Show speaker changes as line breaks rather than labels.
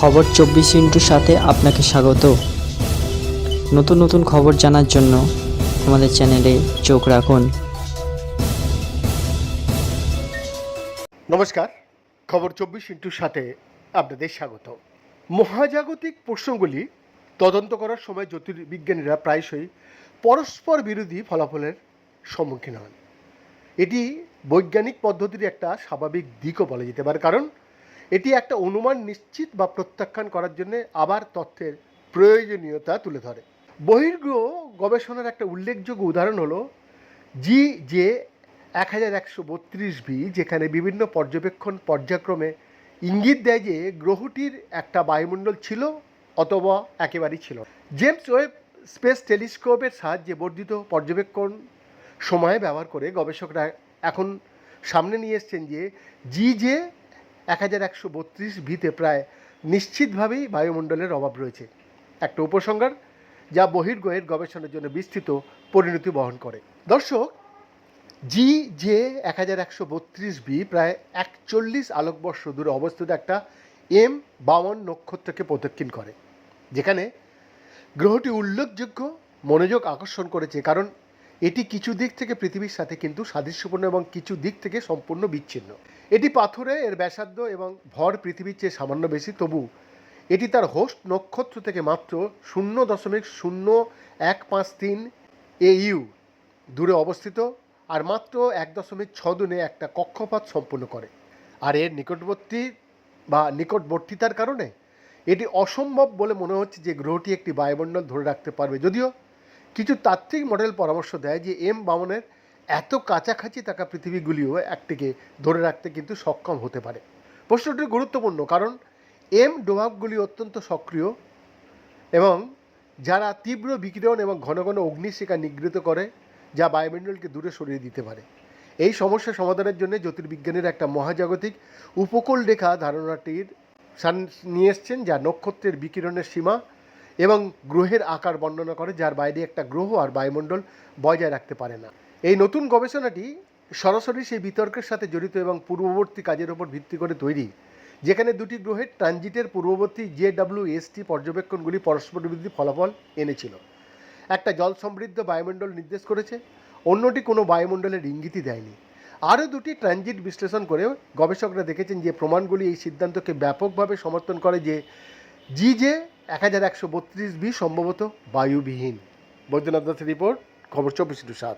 খবর চব্বিশ ইন্টুর সাথে আপনাকে স্বাগত। নতুন নতুন খবর জানার জন্য আমাদের চ্যানেলে চোখ রাখুন।
নমস্কার, খবর চব্বিশ ইন্টুর সাথে আপনাদের স্বাগত। মহাজাগতিক প্রশ্নগুলি তদন্ত করার সময় জ্যোতির্বিজ্ঞানীরা প্রায়শই পরস্পর বিরোধী ফলাফলের সম্মুখীন হন। এটি বৈজ্ঞানিক পদ্ধতির একটা স্বাভাবিক দিকও বলা যেতে পারে, কারণ এটি একটা অনুমান নিশ্চিত বা প্রত্যাখ্যান করার জন্য আবার তথ্যের প্রয়োজনীয়তা তুলে ধরে। বহির্গ্রহ গবেষণার একটা উল্লেখযোগ্য উদাহরণ হলো জি যে এক হাজার একশো বত্রিশ বি যেখানে বিভিন্ন পর্যবেক্ষণ পর্যায়ক্রমে ইঙ্গিত দেয় যে গ্রহটির একটা বায়ুমণ্ডল ছিল অথবা একেবারেই ছিল। জেমস ওয়েব স্পেস টেলিস্কোপের সাহায্যে বর্ধিত পর্যবেক্ষণ সময় ব্যবহার করে গবেষকরা এখন সামনে নিয়ে এসছেন যে জি যে এক হাজার একশো বত্রিশ ভিতে প্রায় নিশ্চিতভাবেই বায়ুমণ্ডলের অভাব রয়েছে। একটা উপসংহার যা বহির্গ্রহের গবেষণার জন্য বিস্তৃত পরিণতি বহন করে। দর্শক জি যে এক হাজার একশো বত্রিশ বি প্রায় একচল্লিশ আলোকবর্ষ দূরে অবস্থিত একটা এম বামন নক্ষত্রকে প্রদক্ষিণ করে, যেখানে গ্রহটি উল্লেখযোগ্য মনোযোগ আকর্ষণ করেছে, কারণ এটি কিছু দিক থেকে পৃথিবীর সাথে কিন্তু সাদৃশ্যপূর্ণ এবং কিছু দিক থেকে সম্পূর্ণ বিচ্ছিন্ন। এটি পাথরে এর ব্যাসার্ধ এবং ভর পৃথিবীর চেয়ে সামান্য বেশি, তবু এটি তার হোস্ট নক্ষত্র থেকে মাত্র শূন্য দশমিক শূন্য এক পাঁচ তিন এইউ দূরে অবস্থিত আর মাত্র এক দশমিক ছ দুনে একটা কক্ষপথ সম্পূর্ণ করে। আর এর নিকটবর্তী বা নিকটবর্তিতার কারণে এটি অসম্ভব বলে মনে হচ্ছে যে গ্রহটি একটি বায়ুমণ্ডল ধরে রাখতে পারবে। যদিও কিছু তাত্ত্বিক মডেল পরামর্শ দেয় যে এম বামনের এত কাছাকাছি থাকা পৃথিবীগুলিও একটিকে ধরে রাখতে কিন্তু সক্ষম হতে পারে। প্রশ্নটি গুরুত্বপূর্ণ কারণ এম ডোভাবগুলি অত্যন্ত সক্রিয় এবং যারা তীব্র বিকিরণ এবং ঘন ঘন অগ্নিশিখা নিগৃহীত করে, যা বায়ুমণ্ডলকে দূরে সরিয়ে দিতে পারে। এই সমস্যা সমাধানের জন্য জ্যোতির্বিজ্ঞানের একটা মহাজাগতিক উপকূল রেখা ধারণাটির নিয়ে এসছেন, যা নক্ষত্রের বিকিরণের সীমা এবং গ্রহের আকার বর্ণনা করে, যার বাইরে একটা গ্রহ আর বায়ুমণ্ডল বজায় রাখতে পারে না। এই নতুন গবেষণাটি সরাসরি সেই বিতর্কের সাথে জড়িত এবং পূর্ববর্তী কাজের উপর ভিত্তি করে তৈরি, যেখানে দুটি গ্রহের ট্রানজিটের পূর্ববর্তী জে এসটি পর্যবেক্ষণগুলি পরস্পর বিরোধী ফলাফল এনেছিল। একটা জল সমৃদ্ধ বায়ুমণ্ডল নির্দেশ করেছে, অন্যটি কোনো বায়ুমণ্ডলের ইঙ্গিতই দেয়নি। আরও দুটি ট্রানজিট বিশ্লেষণ করে গবেষকরা দেখেছেন যে প্রমাণগুলি এই সিদ্ধান্তকে ব্যাপকভাবে সমর্থন করে যে, জি যে এক হাজার একশো বত্রিশ বি সম্ভবত বায়ুবিহীন। বৈদ্যনাথ দাসের রিপোর্ট খবর চব্বিশ টু সাত।